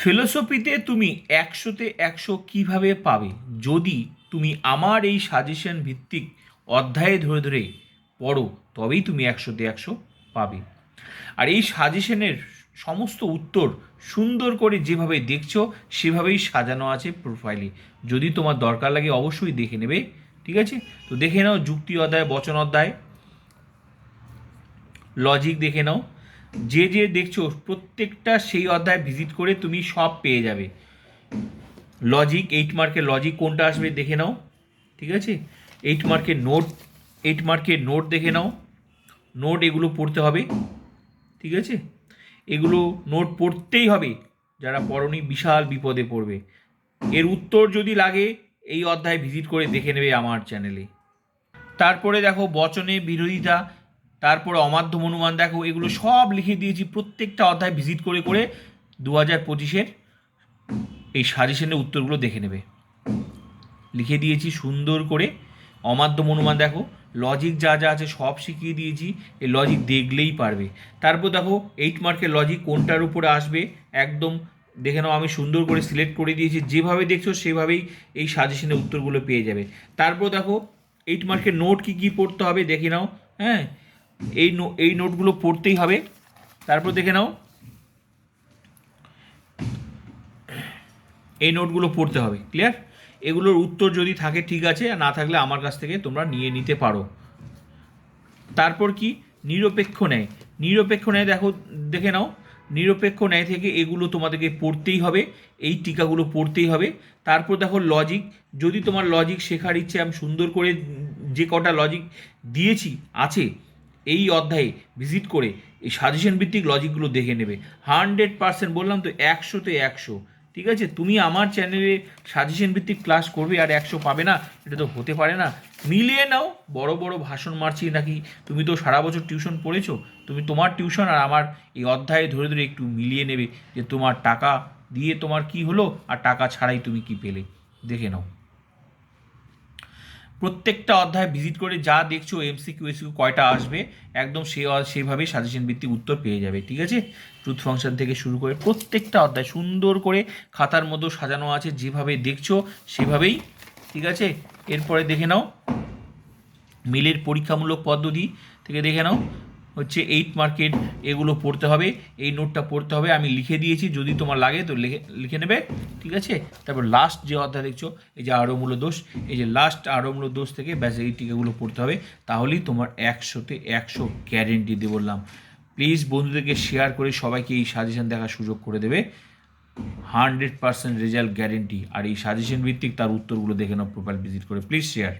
ফিলোসফিতে তুমি একশোতে একশো কীভাবে পাবে? যদি তুমি আমার এই সাজেশন ভিত্তিক অধ্যায়ে ধরে ধরে পড়ো, তবেই তুমি একশোতে একশো পাবে। আর এই সাজেশনের সমস্ত উত্তর সুন্দর করে যেভাবে দেখছ, সেভাবেই সাজানো আছে প্রোফাইলে যদি তোমার দরকার লাগে অবশ্যই দেখে নেবে, ঠিক আছে? তো দেখে নাও যুক্তি অধ্যায়, বচন অধ্যায়। লজিক দেখে নাও। যে যে দেখছ, প্রত্যেকটা সেই অধ্যায় ভিজিট করে তুমি সব পেয়ে যাবে। লজিক এইট মার্কের লজিক কোনটা আসবে দেখে নাও, ঠিক আছে? এইট মার্কের নোট এইট মার্কের নোট দেখে নাও। নোট এগুলো পড়তে হবে, ঠিক আছে? এগুলো নোট পড়তেই হবে, যারা পড়নি বিশাল বিপদে পড়বে। এর উত্তর যদি লাগে, এই অধ্যায় ভিজিট করে দেখে নেবে আমার চ্যানেলে তারপরে দেখো, বচনে বিরোধিতা তারপরে অমাধ্যম অনুমান দেখো এগুলো সব লিখে দিয়েছি প্রত্যেকটা অধ্যায় ভিজিট করে করে দু হাজার পঁচিশের এই সাজেশনের উত্তরগুলো দেখে নেবে। লিখে দিয়েছি সুন্দর করে অমাধ্যম অনুমান দেখো লজিক যা যা আছে সব শিখিয়ে দিয়েছি এই লজিক দেখলেই পারবে। তারপর দেখো এইট মার্কের লজিক কোনটার উপরে আসবে একদম দেখে নাও আমি সুন্দর করে সিলেক্ট করে দিয়েছি যেভাবে দেখছ সেভাবেই এই সাজেশনের উত্তরগুলো পেয়ে যাবে। তারপর দেখো এইট মার্কের নোট কী কী পড়তে হবে দেখে নাও হ্যাঁ? এই এই নোটগুলো পড়তেই হবে। তারপর দেখে নাও। এই নোটগুলো পড়তে হবে ক্লিয়ার এগুলোর উত্তর যদি থাকে ঠিক আছে, আর না থাকলে আমার কাছ থেকে তোমরা নিয়ে নিতে পারো। তারপর কি? নিরপেক্ষ ন্যায়। নিরপেক্ষ ন্যায় দেখো, দেখে নাও। নিরপেক্ষ ন্যায় থেকে এগুলো তোমাদেরকে পড়তেই হবে, এই টিকাগুলো পড়তেই হবে। তারপর দেখো লজিক যদি তোমার লজিক শেখার ইচ্ছে আমি সুন্দর করে যে কটা লজিক দিয়েছি, আছে এই অধ্যায়ে ভিজিট করে এই সাজেশন ভিত্তিক লজিকগুলো দেখে নেবে। হান্ড্রেড পার্সেন্ট বললাম তো একশোতে একশো। ঠিক আছে? তুমি আমার চ্যানেলে সাজেশন ভিত্তিক ক্লাস করবে আর একশো পাবে না, এটা তো হতে পারে না। মিলিয়ে নাও, বড় বড় ভাষণ মারছি নাকি? তুমি তো সারা বছর টিউশন পড়েছো, তুমি তোমার টিউশন আর আমার এই অধ্যায়ে ধরে ধরে একটু মিলিয়ে নেবে যে তোমার টাকা দিয়ে তোমার কি হলো আর টাকা ছাড়াই তুমি কি পেলে। দেখে নাও। প্রত্যেকটা অধ্যায় ভিজিট করে যা দেখছ এমসিকিউ এসিকিউ কয়টা আসবে, একদম সে, সেভাবেই সাজেশন ভিত্তিক উত্তর পেয়ে যাবে, ঠিক আছে? ট্রুথ ফাংশন থেকে শুরু করে প্রত্যেকটা অধ্যায় সুন্দর করে খাতার মতো সাজানো আছে, যেভাবে দেখছ, সেভাবেই, ঠিক আছে? এরপরে দেখে নাও, মিলের পরীক্ষামূলক পদ্ধতি থেকে দেখে নাও। হচ্ছে এইট মার্কেট এগুলো পড়তে হবে। এই নোটটা পড়তে হবে। আমি লিখে দিয়েছি। যদি তোমার লাগে তো লিখে লিখে নেবে। ঠিক আছে? তারপর লাস্ট যে অধ্যায় দেখছ, এই যে আরোমূল দোষ, এই যে লাস্ট আরোমূল দোষ থেকে ব্যাস এই টিকাগুলো পড়তে হবে। তাহলেই তোমার একশোতে একশো গ্যারেন্টি দিয়ে বললাম। প্লিজ বন্ধুদেরকে শেয়ার করে সবাইকে এই সাজেশন দেখার সুযোগ করে দেবে। হান্ড্রেড পার্সেন্ট রেজাল্ট গ্যারেন্টি আর এই সাজেশন ভিত্তিক তার উত্তরগুলো দেখে নাও প্রোফাইল ভিজিট করে। Please share